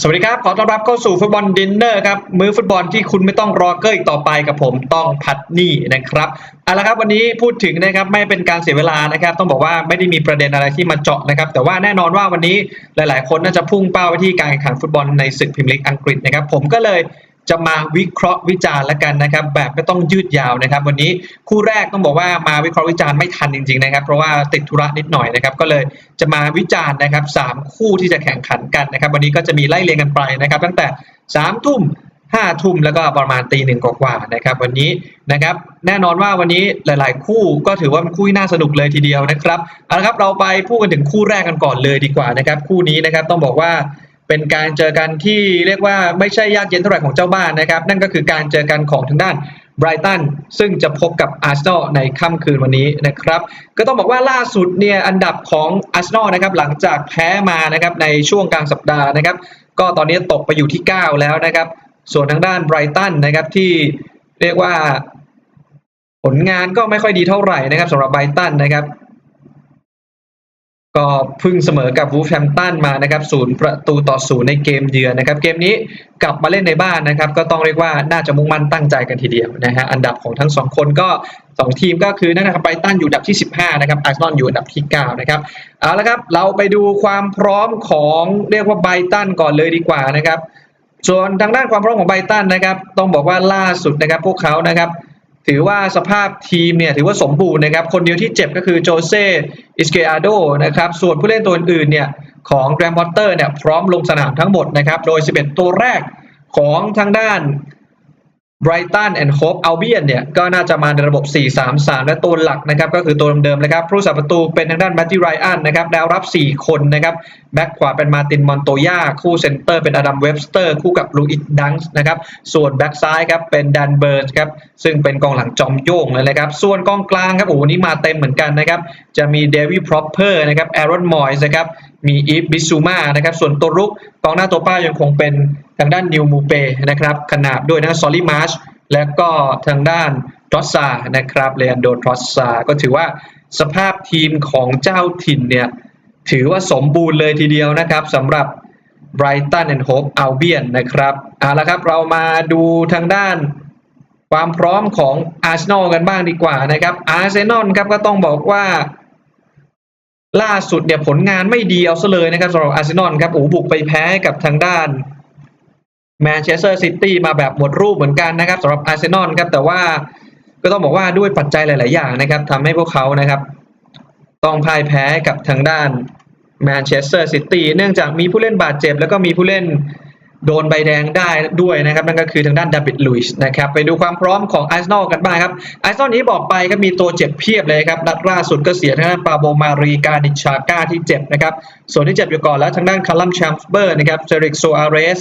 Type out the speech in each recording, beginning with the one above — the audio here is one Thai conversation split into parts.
สวัสดีครับ ขอต้อนรับเข้าสู่ฟุตบอลดินเนอร์ครับ มื้อฟุตบอลที่คุณไม่ต้องรอเกอร์อีกต่อไปกับผมต้องพัดนี่นะครับเอาละครับวันนี้พูดถึงนะครับไม่เป็นการเสียเวลานะครับ ต้องบอกว่าไม่ได้มีประเด็นอะไรที่มาเจาะนะครับ แต่ว่าแน่นอนว่าวันนี้หลาย ๆ คนน่าจะพุ่งเป้าไปที่การแข่งขันฟุตบอลในศึกพรีเมียร์ลีกอังกฤษนะครับ ผมก็เลย จะมาวิเคราะห์วิจารณ์ละกันนะครับ แบบไม่ต้องยืดยาวนะครับ วันนี้คู่แรกต้องบอกว่ามาวิเคราะห์วิจารณ์ไม่ทันจริงๆนะครับ เพราะว่าติดธุระนิดหน่อยนะครับ ก็เลยจะมาวิจารณ์นะครับสามคู่ที่จะแข่งขันกันนะครับ วันนี้ก็จะมีไล่เรียงกันไปนะครับ ตั้งแต่สามทุ่มห้าทุ่มแล้วก็ประมาณตีหนึ่งกว่าๆนะครับ วันนี้นะครับ แน่นอนว่าวันนี้หลาย ๆ คู่ก็ถือว่าเป็นคู่ที่น่าสนุกเลยทีเดียวนะครับเอาละครับเราไปพูดกันถึงคู่แรกกันก่อนเลยดีกว่านะครับ คู่นี้นะครับต้องบอกว่า เป็นการเจอกันที่เรียกว่าไม่ใช่ยากเย็นเท่าไหร่ของเจ้าบ้านนะครับ นั่นก็คือการเจอกันของทางด้านไบรตันซึ่งจะพบกับอาร์เซนอลในค่ำคืนวันนี้นะครับ ก็ต้องบอกว่าล่าสุดเนี่ยอันดับของอาร์เซนอลนะครับหลังจากแพ้มานะครับในช่วงกลางสัปดาห์นะครับ ก็ตอนนี้ตกไปอยู่ที่ 9 แล้วนะครับ ส่วนทางด้านไบรตันนะครับที่เรียกว่า ผลงานก็ไม่ค่อยดีเท่าไหร่นะครับสำหรับไบรตันนะครับ ก็พึ่งเสมอกับวูฟแฮมตันมานะครับศูนย์ประตูต่อศูนย์ในเกมเยือนนะครับ เกมนี้กลับมาเล่นในบ้านนะครับ ก็ต้องเรียกว่าน่าจะมุ่งมั่นตั้งใจกันทีเดียวนะฮะอันดับของทั้งสองคนก็สองทีมก็คือนะครับไบตันอยู่อันดับที่ 15 นะครับอาร์เซนอลอยู่อันดับที่ 9 นะครับเอาละครับเราไปดูความพร้อมของเรียกว่าไบตันก่อนเลยดีกว่านะครับ ส่วนทางด้านความพร้อมของไบตันนะครับ ต้องบอกว่าล่าสุดนะครับพวกเขานะครับ ถือว่าสภาพทีมเนี่ยถือว่าสมบูรณ์นะครับ คนเดียวที่เจ็บก็คือโจเซอิสเกอาโดนะครับ ส่วนผู้เล่นตัวอื่นเนี่ยของแกรมพอตเตอร์เนี่ยพร้อมลงสนามทั้งหมดนะครับ โดย 11 ตัวแรกของทางด้าน Brighton and Hove Albion เนี่ยก็น่าจะมาในระบบ 4-3-3 และตัวหลักนะครับก็คือตัวเดิมๆเลยครับผู้สับประตูเป็นทางด้านแมตติไรอันนะครับแนวรับ 4 คนนะครับแบ็คขวาเป็นมาตินมอนโตยาคู่เซนเตอร์เป็นอดัมเว็บสเตอร์คู่กับลูอิสดังส์นะครับส่วนแบ็คซ้ายครับเป็นดันเบิร์นครับซึ่งเป็นกองหลังจอมโยงเลยนะครับส่วนกองกลางครับโอ้โหนี่มาเต็มเหมือนกันนะครับจะมีเดวิดพรอปเปอร์นะครับแอรอนมอยส์นะครับ มีอีฟบิซูมานะครับส่วนตัวรุกกองหน้าตัวป้ายังคงเป็นทางด้านนิวมูเปนะครับขนาบด้วยนะซอลลี่มาร์ชและก็ทางด้านทรอสซานะครับเลอันโดทรอสซาก็ถือว่าสภาพทีมของเจ้าถิ่นเนี่ยถือว่าสมบูรณ์เลยทีเดียวนะครับสำหรับ Brighton and Hove Albion นะครับเอาละครับเรามาดูทางด้านความพร้อมของอาร์เซนอลกันบ้างดีกว่านะครับอาร์เซนอลครับก็ต้องบอกว่า ล่าสุดเนี่ยผลงานไม่ดีเอาซะเลยนะครับสำหรับอาร์เซนอลครับโอ้บุกไปแพ้กับทางด้านแมนเชสเตอร์ซิตี้มาแบบหมดรูปเหมือนกันนะครับสำหรับอาร์เซนอลครับแต่ว่าก็ต้องบอกว่าด้วยปัจจัยหลาย ๆ อย่างนะครับทำให้พวกเขานะครับ ต้องพ่ายแพ้กับทางด้านแมนเชสเตอร์ซิตี้เนื่องจากมีผู้เล่นบาดเจ็บ แล้วก็มีผู้เล่น โดนใบแดงได้ด้วยนะครับ นั่นก็คือทางด้านดาวิดลุยส์นะครับ ไปดูความพร้อมของอาร์เซนอลกันบ้างครับอาร์เซนอลนี้บอกไปครับมีตัวเจ็บเพียบเลยครับนัดล่าสุดก็เสียทางด้านปาโบมารีกาดิชาก้าที่เจ็บนะครับ ส่วนที่เจ็บอยู่ก่อนแล้วทางด้านคาร์ลัมแชมเบอร์นะครับเจริกโซอาเรส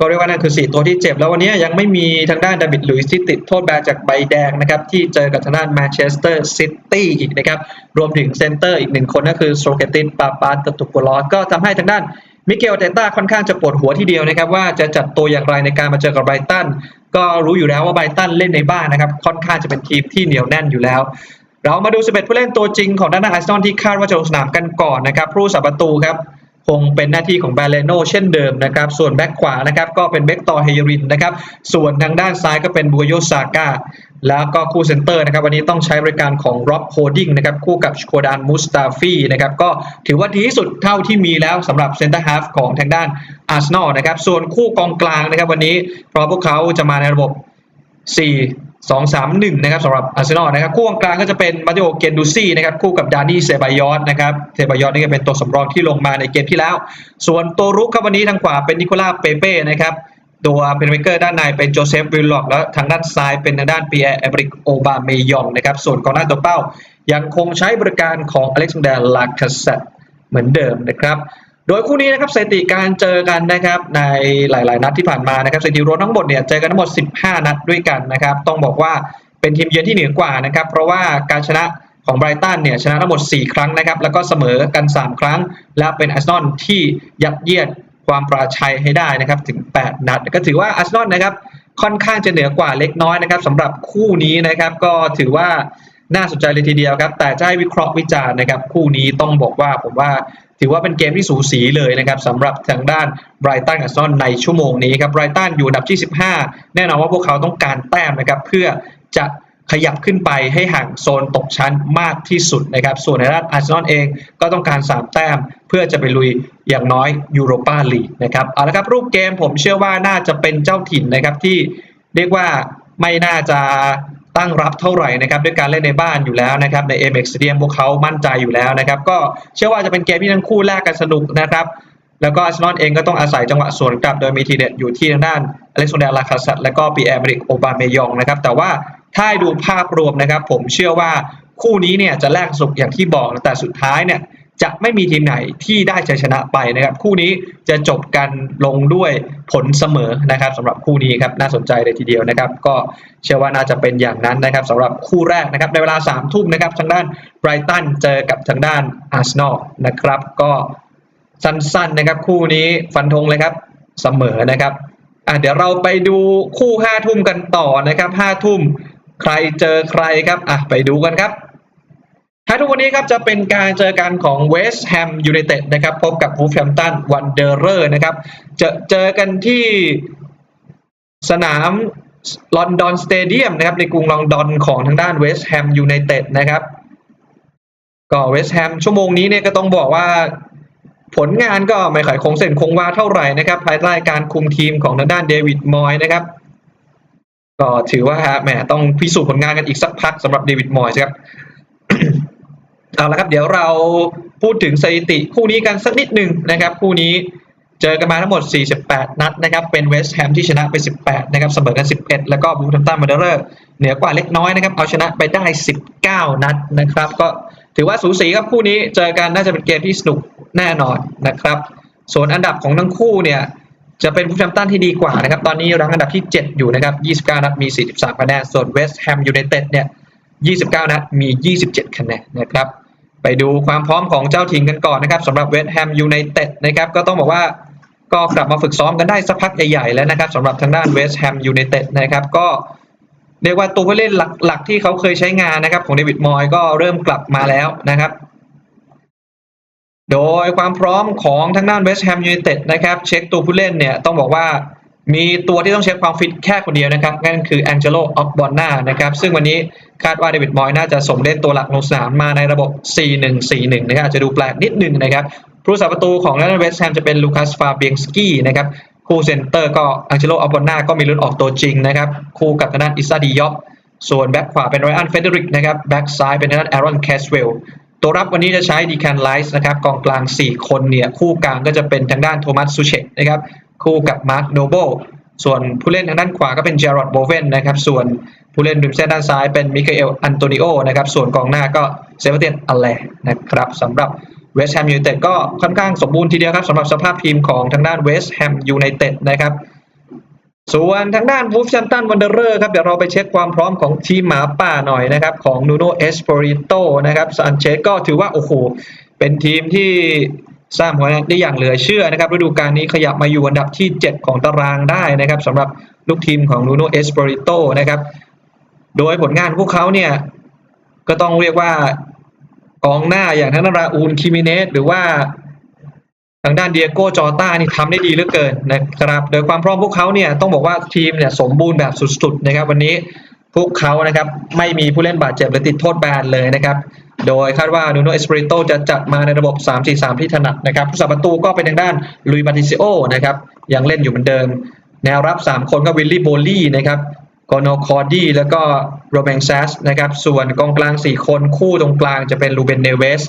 ก็เรียกว่านั่นคือ 4 ตัวที่เจ็บ แล้ววันนี้ยังไม่มีทางด้านดาวิดลุยส์ที่ติดโทษแบนจากใบแดงนะครับ ที่เจอกับทางด้านแมนเชสเตอร์ซิตี้อีกนะครับ รวมถึงเซนเตอร์อีกหนึ่งคนก็คือโซเกตินปาปาตตุโกลอสก็ทำให้ทางด้าน มิเกลเตต้าค่อนข้างจะปวดหัวทีเดียวนะครับว่าจะจัดตัวอย่างไรในการมาเจอกับไบรตันก็รู้อยู่แล้วว่าไบรตันเล่นในบ้านนะครับค่อนข้างจะเป็นทีมที่เหนียวแน่นอยู่แล้ว เรามาดู11ผู้เล่นตัวจริงของด้านหน้าอาร์เซนอลที่คาดว่าจะลงสนามกันก่อนนะครับผู้สับประตูครับคงเป็นหน้าที่ของแบเลโนเช่นเดิมนะครับ ส่วนแบ็คขวานะครับก็เป็นเบกตอร์เฮยรินนะครับ ส่วนทางด้านซ้ายก็เป็นบูโยซาก้า แล้วก็คู่เซนเตอร์นะครับวันนี้ต้องใช้บริการของร็อบโฮดิงนะครับคู่กับโคดานมุสตาฟีนะครับก็ถือว่าดีที่สุดเท่าที่มีแล้วสำหรับเซนเตอร์ฮาฟของทางด้านอาร์เซนอลนะครับส่วนคู่กองกลางนะครับวันนี้เพราะพวกเขาจะมาในระบบ 4 2 3 1นะครับสำหรับอาร์เซนอลนะครับคู่กลางกลางก็จะเป็นมาติโอเกนดูซี่นะครับคู่กับดานี่เซบายอสนะครับเซบายอสนี่ก็เป็นตัวสำรองที่ลงมาในเกมที่แล้ว ส่วนตัวรุกครับวันนี้ทางขวาเป็นนิโคลาเปเป้นะครับ ตัวเป็นเมเกอร์ด้านในเป็นโจเซฟวิลล็อกแล้วทางด้านซ้ายเป็นทางด้านปีแอร์เอบริกโอบาเมยองนะครับส่วนกองหน้าตัวเป้า ยังคงใช้บริการของอเล็กซานเดร์ลาคาเซตเหมือนเดิมนะครับโดยคู่นี้นะครับสถิติการเจอกันนะครับในหลาย ๆ นัดที่ผ่านมานะครับสถิติรวมทั้งหมดเนี่ยเจอกันทั้งหมด 15 นัดด้วยกันนะครับต้องบอกว่าเป็นทีมเยือนที่เหนือกว่านะครับเพราะว่าการชนะของไบรตันเนี่ยชนะทั้งหมด 4 ครั้งนะครับแล้วก็เสมอกัน 3 ครั้ง และเป็นอาร์เซนอลที่ยัดเยียด ความปราชัยให้ได้นะครับถึง 8 นัด ก็ถือว่าอาร์เซนอลนะครับค่อนข้างจะเหนือกว่าเล็กน้อยนะครับสำหรับคู่นี้นะครับก็ถือว่าน่าสนใจเลยทีเดียวครับ แต่จะให้วิเคราะห์วิจารณ์นะครับ คู่นี้ต้องบอกว่าผมว่าถือว่าเป็นเกมที่สูสีเลยนะครับสำหรับทางด้านไบรตันกับซอนในชั่วโมงนี้ครับไบรตันอยู่อันดับที่ 15 แน่นอนว่าพวกเขาต้องการแต้มนะครับเพื่อจะ ขยับขึ้นไปให้ห่างโซนตกชั้นมากที่สุดนะครับ ส่วนในด้านอาร์เซนอลเองก็ต้องการ 3 แต้ม เพื่อจะไปลุยอย่างน้อยยูโรปาลีกนะครับเอาละครับรูปเกมผมเชื่อว่าน่าจะเป็นเจ้าถิ่นนะครับที่เรียกว่าไม่น่าจะตั้งรับเท่าไหร่นะครับด้วยการเล่นในบ้านอยู่แล้วนะครับใน MX Stadium พวกเขามั่นใจอยู่แล้วนะครับ ก็เชื่อว่าจะเป็นเกมที่ทั้งคู่แลกกันสนุกนะครับ แล้วก็อาร์เซนอลเองก็ต้องอาศัยจังหวะสวนกลับโดยมีทีเด็ดอยู่ที่ทางด้านอเล็กซานเดร์ลาคาซัตและก็ปีแอร์เมริกโอบาเมยองนะครับแต่ว่า ถ้าดูภาพรวมนะครับ ผมเชื่อว่าคู่นี้เนี่ยจะแลกสุกอย่างที่บอกแต่สุดท้ายเนี่ยจะไม่มีทีมไหนที่ได้ชัยชนะไปนะครับ คู่นี้จะจบกันลงด้วยผลเสมอนะครับสำหรับคู่นี้ครับน่าสนใจเลยทีเดียวนะครับ ก็เชื่อว่าน่าจะเป็นอย่างนั้นนะครับสำหรับคู่แรกนะครับในเวลา3ามทุ่มนะครับทางด้านไบรตันเจอกับทางด้านอาร์เซนอลนะครับ ก็สั้นๆนะครับ คู่นี้ฟันธงเลยครับเสมอนะครับอะเดี๋ยวเราไปดูคู่ห้าทุ่มกันต่อนะครับห้าทุ่ม ใครเจอใครครับอะไปดูกันครับห้าทุ่มวันนี้ครับจะเป็นการเจอกันของเวสต์แฮมยูไนเต็ดนะครับพบกับวูฟแฮมตันวันเดอร์เรอร์นะครับจะเจอกันที่สนามลอนดอนสเตเดียมนะครับในกรุงลอนดอนของทางด้านเวสต์แฮมยูไนเต็ดนะครับก็เวสต์แฮมชั่วโมงนี้เนี่ยก็ต้องบอกว่าผลงานก็ไม่ค่อยคงเส้นคงวาเท่าไหร่นะครับ ภายใต้การคุมทีมของทางด้านเดวิดมอยนะครับ ก็ถือว่าแหมต้องพิสูจน์ผลงานกันอีกสักพักสำหรับเดวิดมอยส์ครับ เอาละครับ เดี๋ยวเราพูดถึงสถิติคู่นี้กันสักนิดหนึ่งนะครับ คู่นี้เจอกันมาทั้งหมด 48 นัดนะครับ เป็นเวสต์แฮมที่ชนะไป 18 นะครับ เสมอกัน 11 แล้วก็บูทัมตันมาเดอร์เหนือกว่าเล็กน้อยนะครับ เอาชนะไปได้ 19 นัดนะครับ ก็ถือว่าสูสีครับคู่นี้เจอกันน่าจะเป็นเกมที่สนุกแน่นอนนะครับ ส่วนอันดับของทั้งคู่เนี่ย จะเป็นบูทัมตันที่ดีกว่านะครับ ตอนนี้รั้งอันดับที่ 7 อยู่นะครับ 29 นัดมี 43 คะแนน ส่วนเวสต์แฮมยูไนเต็ดเนี่ย 29 นัดมี 27 คะแนนนะครับ ไปดูความพร้อมของเจ้าถิ่นกันก่อนนะครับสำหรับเวสต์แฮมยูไนเต็ดนะครับ ก็ต้องบอกว่าก็กลับมาฝึกซ้อมกันได้สักพักใหญ่ๆแล้วนะครับสำหรับทางด้านเวสต์แฮมยูไนเต็ดนะครับก็เรียกว่าตัวผู้เล่นหลักๆ ที่เขาเคยใช้งานนะครับของเดวิดมอยก็เริ่มกลับมาแล้วนะครับ โดยความพร้อมของทางด้านเวสต์แฮมยูไนเต็ดนะครับเช็คตัวผู้เล่นเนี่ยต้องบอกว่ามีตัวที่ต้องเช็คความฟิตแค่คนเดียวนะครับนั่นคือแองเจโลออกบอนนานะครับซึ่งวันนี้คาดว่าเดวิดมอยน่าจะส่งเล่นตัวหลักลงสนามมาในระบบ 4-1-4-1 นะครับอาจจะดูแปลกนิดนึงนะครับผู้สาประตูของนันเวสต์แฮมจะเป็นลูคัสฟาเบียงสกี้นะครับคู่เซนเตอร์ก็อังเจโลอัลบอนนาก็มีลุ้นออกตัวจริงนะครับคู่กับทางด้านอิซาดิยอปส่วนแบ็คขวาเป็นไรอันเฟเดริกนะครับแบ็คซ้ายเป็นทางด้านแอรอนแคสเวล ตัวรับวันนี้จะใช้ดีแคนไลส์นะครับกองกลาง 4 คนเนี่ยคู่กลางก็จะเป็นทางด้านโทมัสซูเชตนะครับคู่กับมาร์คโนโบส่วนผู้เล่นทางด้านขวาก็เป็นเจอร์รอดโบเวนนะครับส่วนผู้เล่นริมเส้นด้านซ้ายเป็นมิคเอลอันโตนิโอนะครับส่วนกองหน้าก็เซเบเตียนอัลเลนะครับสำหรับเวสต์แฮมยูไนเต็ดก็ค่อนข้างสมบูรณ์ทีเดียวครับสำหรับสภาพทีมของทางด้านเวสต์แฮมยูไนเต็ดนะครับ ส่วนทางด้านวูฟแชมตันวันเดอร์เรอร์ครับเดี๋ยวเราไปเช็คความพร้อมของทีมหมาป่าหน่อยนะครับของนูโนเอสโปริโตนะครับซานเชสก็ถือว่า โอ้โห เป็นทีมที่สร้างผลงานได้อย่างเหลือเชื่อนะครับฤดูกาลนี้ขยับมาอยู่อันดับที่ 7 ของตารางได้นะครับสำหรับลูกทีมของนูโนเอสโปริโตนะครับโดยผลงานพวกเขาเนี่ย ก็ต้องเรียกว่ากองหน้าอย่างทั้งราอูนคิมิเนสหรือว่า ทางด้านเดียโก้จอต้านี่ทำได้ดีเหลือเกินนะครับ โดยความพร้อมพวกเขาเนี่ยต้องบอกว่าทีมเนี่ยสมบูรณ์แบบสุดๆนะครับ วันนี้พวกเขานะครับไม่มีผู้เล่นบาดเจ็บหรือติดโทษแบนเลยนะครับ โดยคาดว่านูโนเอสปริโตจะจัดมาในระบบ 3-4-3 ที่ถนัดนะครับผู้สับประตูก็เป็นทางด้านลุยบาติซิโอนะครับยังเล่นอยู่เหมือนเดิม แนวรับ 3 คนก็วิลลี่โบลี่นะครับ กอนอคอร์ดี้แล้วก็โรเบงซัสนะครับ ส่วนกองกลาง 4 คนคู่ตรงกลางจะเป็นลูเบนเนเวส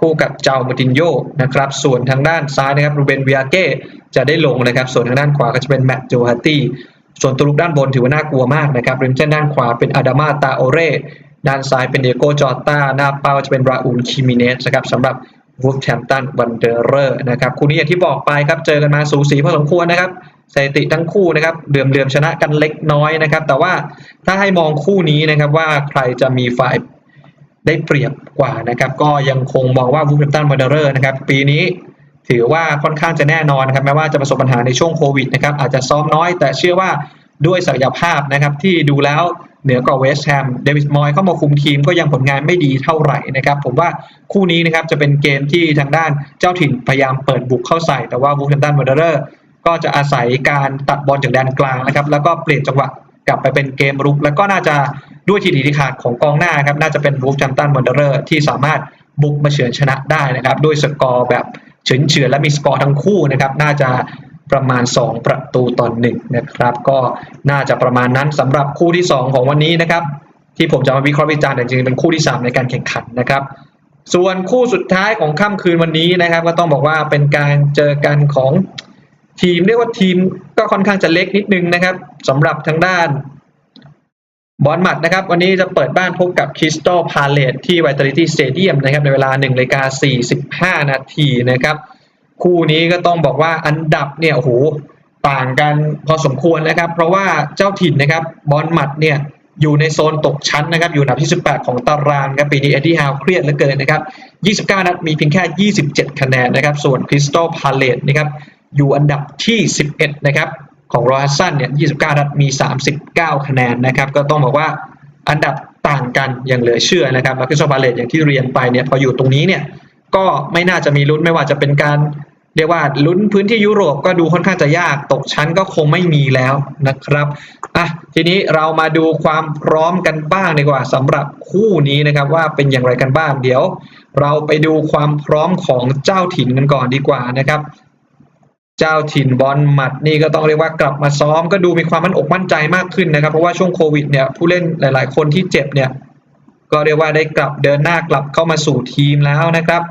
คู่กับเจ้ามูตินโยนะครับ ส่วนทางด้านซ้ายนะครับรูเบนเวิอาเก้จะได้ลงนะครับ ส่วนทางด้านขวาก็จะเป็นแมตต์โจฮัตตี้ส่วนตัวลุกด้านบนถือว่าน่ากลัวมากนะครับริมเส้นด้านขวาเป็นอาดามาตาโอเร่ด้านซ้ายเป็นเดโกจอต้าหน้าเป้าจะเป็นราอูลคิมิเนสนะครับสำหรับ วูฟแชมตันวันเดอร์เรอร์นะครับคู่นี้อย่างที่บอกไปครับเจอกันมาสูสีพอสมควรนะครับสถิติทั้งคู่นะครับเดือมๆชนะกันเล็กน้อยนะครับ แต่ว่าถ้าให้มองคู่นี้นะครับว่าใครจะมีฝ่ายได้เปรียบกว่านะครับ ก็ยังคงมองว่าวูฟแฮมตันวันเดอร์นะครับปีนี้ถือว่าค่อนข้างจะแน่นอนนะครับแม้ว่าจะประสบปัญหาในช่วงโควิดนะครับอาจจะซ้อมน้อย แต่เชื่อว่าด้วยศักยภาพนะครับที่ดูแล้ว เหนือกว่าเวสต์แฮมเดวิดมอยเข้ามาคุมทีมก็ยังผลงานไม่ดีเท่าไหร่นะครับ ผมว่าคู่นี้นะครับจะเป็นเกมที่ทางด้านเจ้าถิ่นพยายามเปิดบุกเข้าใส่ แต่ว่าวูฟแฮมตันวันเดอร์ก็จะอาศัยการตัดบอลจากแดนกลางนะครับ แล้วก็เปลี่ยนจังหวะกลับไปเป็นเกมรุก แล้วก็น่าจะด้วยทีดีที่ขาดของกองหน้าครับน่าจะเป็นวูฟแฮมตันวันเดอร์ที่สามารถบุกมาเฉือนชนะได้นะครับ ด้วยสกอร์แบบเฉือนเฉือนและมีสกอร์ทั้งคู่นะครับ น่าจะ ประมาณ 2 ประตูต่อหนึ่งนะครับ ก็น่าจะประมาณนั้นสำหรับคู่ที่ 2 ของวันนี้นะครับ ที่ผมจะมาวิเคราะห์วิจารณ์แต่จริงๆเป็นคู่ที่ 3 ในการแข่งขันนะครับ ส่วนคู่สุดท้ายของค่ำคืนวันนี้นะครับ ก็ต้องบอกว่าเป็นการเจอกันของทีมเรียกว่าทีมก็ค่อนข้างจะเล็กนิดนึงนะครับสำหรับทางด้านบอลหมัดนะครับ วันนี้จะเปิดบ้านพบกับคริสตัลพาเลตที่ Vitality Stadium นะครับในเวลา1นาฬิกา45 นาทีนะครับ คู่นี้ก็ต้องบอกว่าอันดับเนี่ยโอ้โหต่างกันพอสมควรนะครับ เพราะว่าเจ้าถิ่นนะครับบอลหมัดเนี่ยอยู่ในโซนตกชั้นนะครับ อยู่อันดับที่ 18 ของตารางครับปีนี้เอ็ดดี้ฮาวเครียดเหลือเกินนะครับ 29 นัดมีเพียงแค่ 27 คะแนนนะครับ ส่วนคริสตัลพาเลตนะครับอยู่อันดับที่ 11 นะครับ ของรอฮัสซันเนี่ย 29 นัดมี 39 คะแนนนะครับ ก็ต้องบอกว่าอันดับต่างกันอย่างเหลือเชื่อนะครับแล้วคริสตัลพาเลตอย่างที่เรียนไปเนี่ยพออยู่ตรงนี้เนี่ยก็ไม่น่าจะมีลุ้นไม่ว่าจะเป็นการ เรียกว่าลุ้นพื้นที่ยุโรปก็ดูค่อนข้างจะยากตกชั้นก็คงไม่มีแล้วนะครับอะทีนี้เรามาดูความพร้อมกันบ้างดีกว่าสำหรับคู่นี้นะครับ ว่าเป็นอย่างไรกันบ้างเดี๋ยว เราไปดูความพร้อมของเจ้าถิ่นกันก่อนดีกว่านะครับ เจ้าถิ่นบอลหมัดนี่ก็ต้องเรียกว่ากลับมาซ้อมก็ดูมีความมั่นอกมั่นใจมากขึ้นนะครับ เพราะว่าช่วงโควิดเนี่ยผู้เล่นหลาย ๆ คนที่เจ็บเนี่ยก็เรียกว่าได้กลับเดินหน้ากลับเข้ามาสู่ทีมแล้วนะครับ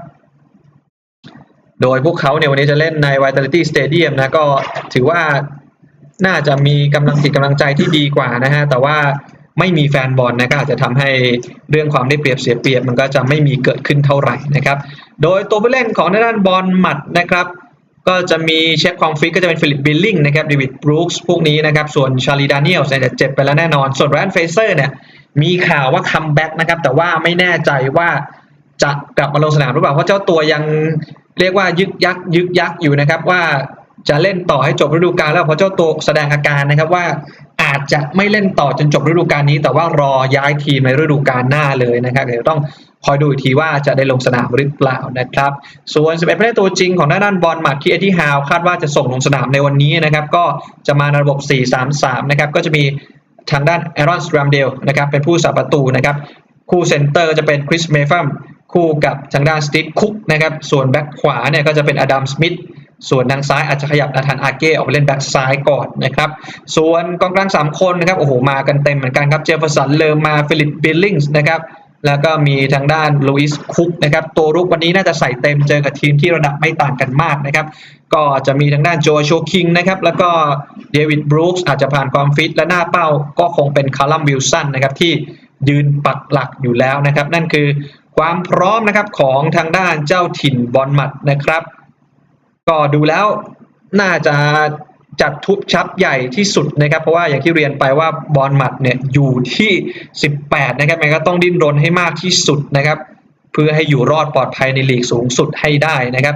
โดยพวกเขาเนี่ยวันนี้จะเล่นใน Vitality Stadium นะก็ถือว่าน่าจะมีกำลังจิตกำลังใจที่ดีกว่านะฮะแต่ว่าไม่มีแฟนบอลนะก็อาจจะทำให้เรื่องความได้เปรียบเสียเปรียบมันก็จะไม่มีเกิดขึ้นเท่าไหร่นะครับ โดยตัวผู้เล่นของด้านบอลหมัดนะครับ ก็จะมีเช็ความฟิตก็จะเป็นฟิลิปบิลลิงนะครับเดวิดบรูคส์พวกนี้นะครับ ส่วนชาลีดานิเอลเนี่ยเจ็บไปแล้วแน่นอน ส่วนแรนเฟเซอร์เนี่ยมีข่าวว่าคัมแบ็กนะครับ แต่ว่าไม่แน่ใจว่าจะกลับมาลงสนามหรือเปล่า เพราะเจ้าตัวยัง เรียกว่ายึกยักยึกยักอยู่นะครับว่าจะเล่นต่อให้จบฤดูกาลแล้วเพราะเจ้าตัวแสดงอาการนะครับว่าอาจจะไม่เล่นต่อจนจบฤดูกาลนี้ แต่ว่ารอย้ายทีมในฤดูกาลหน้าเลยนะครับเดี๋ยวต้องคอยดูอีกทีว่าจะได้ลงสนามหรือเปล่านะครับ ส่วน11ผู้เล่นตัวจริงของด้านด้านบอลหมัดที่เอ็ดดี้ฮาวคาดว่าจะส่งลงสนามในวันนี้นะครับ ก็จะมาในระบบ 4-3-3 นะครับ ก็จะมีทางด้านแอรอนสแตรมเดลนะครับเป็นผู้สับประตูนะครับคู่เซนเตอร์จะเป็นคริสเมฟัม คู่กับทางด้านสตีฟคุกนะครับส่วนแบ็คขวาเนี่ยก็จะเป็นอดัมสมิธส่วนทางซ้ายอาจจะขยับนาธานอาเก้ออกไปเล่นแบ็คซ้ายก่อนนะครับ ส่วนกองกลาง 3 คนนะครับโอ้โหมากันเต็มเหมือนกันครับเจฟเฟอร์สันเลอร์มาฟิลิปบิลลิงส์นะครับแล้วก็มีทางด้านลุยส์คุกนะครับตัวรุกวันนี้น่าจะใส่เต็มเจอกับทีมที่ระดับไม่ต่างกันมากนะครับ ก็จะมีทางด้านโจชคิงนะครับแล้วก็เดวิดบรูคส์อาจจะผ่านความฟิตและหน้าเป้าก็คงเป็นคาร์ลัมวิลสันนะครับที่ยืนปักหลักอยู่แล้วนะครับ นั่นคือ ความพร้อมนะครับของทางด้านเจ้าถิ่นบอลหมัดนะครับ ก็ดูแล้วน่าจะจัดทุบชับใหญ่ที่สุดนะครับ เพราะว่าอย่างที่เรียนไปว่าบอลหมัดเนี่ยอยู่ที่ 18 นะครับมันก็ต้องดิ้นรนให้มากที่สุดนะครับ เพื่อให้อยู่รอดปลอดภัยในลีกสูงสุดให้ได้นะครับ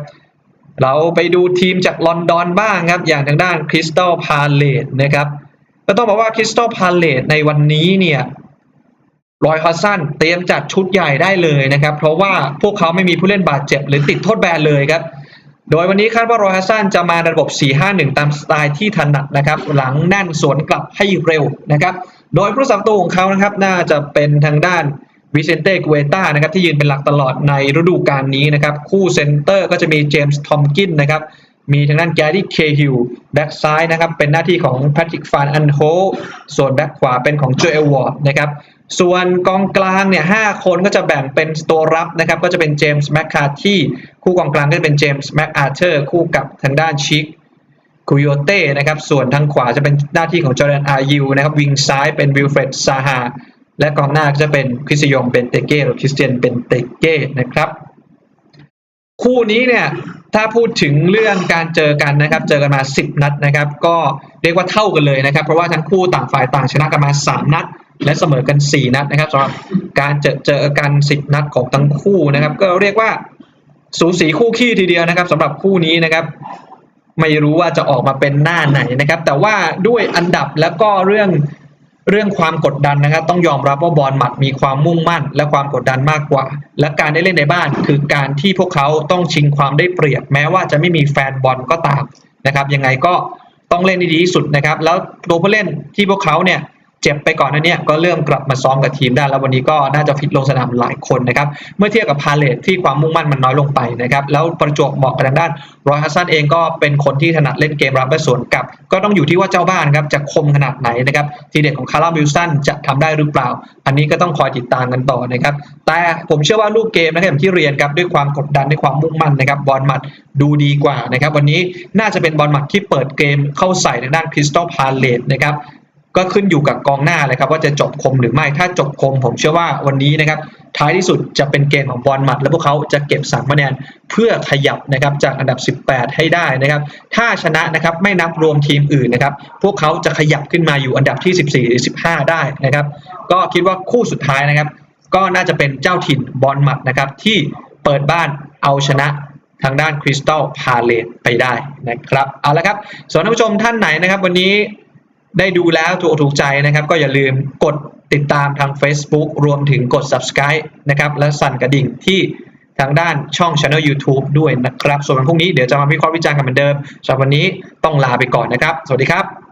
เราไปดูทีมจากลอนดอนบ้างครับ อย่างทางด้านคริสตัลพาเลตนะครับก็ต้องบอกว่าคริสตัลพาเลตในวันนี้เนี่ย รอยฮอสซันเตรียมจัดชุดใหญ่ได้เลยนะครับ เพราะว่าพวกเขาไม่มีผู้เล่นบาดเจ็บ หรือติดโทษแบนเลยครับ โดยวันนี้คาดว่ารอยฮัสซันจะมาระบบ 4-5-1 ตามสไตล์ที่ถนัดนะครับ หลังแน่นสวนกลับให้เร็วนะครับ โดยผู้สับตัวของเขานะครับ น่าจะเป็นทางด้านวิเซนเต้กเวต้านะครับที่ยืนเป็นหลักตลอดในฤดูกาลนี้นะครับ คู่เซนเตอร์ก็จะมีเจมส์ทอมกินนะครับมีทางด้านแกรี่เคฮิลแบ็กซ้ายนะครับเป็นหน้าที่ของแพทริกฟานอันโฮส่วนแบ็กขวาเป็นของโจเอลวอร์ดนะครับ ส่วนกองกลางเนี่ยห้าคนก็จะแบ่งเป็นตัวรับนะครับ ก็จะเป็นเจมส์แมคคาที่คู่กองกลางก็จะเป็นเจมส์แมคอาร์เธอร์คู่กับทางด้านชิคคุโยเต้นะครับ ส่วนทางขวาจะเป็นหน้าที่ของจอร์แดนอายูนะครับ วิงซ้ายเป็นวิลเฟรดซาฮาและกองหน้าก็จะเป็นคริสยองเบนเตเก้หรือคริสเตียนเบนเตเก้นะครับ คู่นี้เนี่ยถ้าพูดถึงเรื่องการเจอกันนะครับ เจอกันมา 10 นัดนะครับ ก็เรียกว่าเท่ากันเลยนะครับ เพราะว่าทั้งคู่ต่างฝ่ายต่างชนะกันมา 3 นัด และเสมอกัน 4 นัดนะครับสำหรับการเจอเจอกัน 10 นัดของทั้งคู่นะครับ ก็เรียกว่าสูสีคู่ขี้ทีเดียวนะครับสำหรับคู่นี้นะครับ ไม่รู้ว่าจะออกมาเป็นหน้าไหนนะครับ แต่ว่าด้วยอันดับแล้วก็เรื่องเรื่องความกดดันนะครับ ต้องยอมรับว่าบอลหมัดมีความมุ่งมั่น และความกดดันมากกว่า และการได้เล่นในบ้าน คือการที่พวกเขาต้องชิงความได้เปรียบ แม้ว่าจะไม่มีแฟนบอลก็ตามนะครับ ยังไงก็ต้องเล่นดีที่สุดนะครับ แล้วตัวผู้เล่นที่พวกเขาเนี่ย เจ็บไปก่อนนั้นเนี่ยก็เริ่มกลับมาซ้อมกับทีมได้ แล้ววันนี้ก็น่าจะฟิตลงสนามหลายคนนะครับเมื่อเทียบกับพาเลตที่ความมุ่งมั่นมันน้อยลงไปนะครับแล้วประจวบเหมาะกับทางด้านรอยฮัสซันเองก็เป็นคนที่ถนัดเล่นเกมรับและสวนกลับ ก็ต้องอยู่ที่ว่าเจ้าบ้านครับจะคมขนาดไหนนะครับทีเด็ดของคาร์ลวิลสันจะทำได้หรือเปล่า อันนี้ก็ต้องคอยติดตามกันต่อนะครับแต่ผมเชื่อว่าลูกเกมนะครับที่เรียนครับด้วยความกดดันด้วยความมุ่งมั่นนะครับบอลหมัดดูดีกว่านะครับวันนี้น่าจะเป็นบอลหมัดที่เปิดเกมเข้าใส่ทางด้านคริสตัลพาเลตนะครับ ก็ขึ้นอยู่กับกองหน้าเลยครับว่าจะจบคมหรือไม่ถ้าจบคมผมเชื่อว่าวันนี้นะครับท้ายที่สุดจะเป็นเกมของบอลหมัด และพวกเขาจะเก็บ3คะแนนเพื่อขยับนะครับจากอันดับ 18 ให้ได้นะครับ ถ้าชนะนะครับไม่นับรวมทีมอื่นนะครับ พวกเขาจะขยับขึ้นมาอยู่อันดับที่ 14 หรือ 15 ได้นะครับ ก็คิดว่าคู่สุดท้ายนะครับ ก็น่าจะเป็นเจ้าถิ่นบอลหมัดนะครับ ที่เปิดบ้านเอาชนะทางด้านคริสตัลพาเลตไปได้นะครับเอาละครับส่วนท่านผู้ชมท่านไหนนะครับ วันนี้ ได้ดูแล้วถูกถูกใจนะครับ ก็อย่าลืมกดติดตามทาง Facebook รวมถึงกด Subscribe นะครับ และสั่นกระดิ่งที่ทางด้านช่อง Channel YouTube ด้วยนะครับ ส่วนวันพรุ่งนี้เดี๋ยวจะมาวิเคราะห์วิจารณ์กันเหมือนเดิมสำหรับวันนี้ต้องลาไปก่อนนะครับ สวัสดีครับ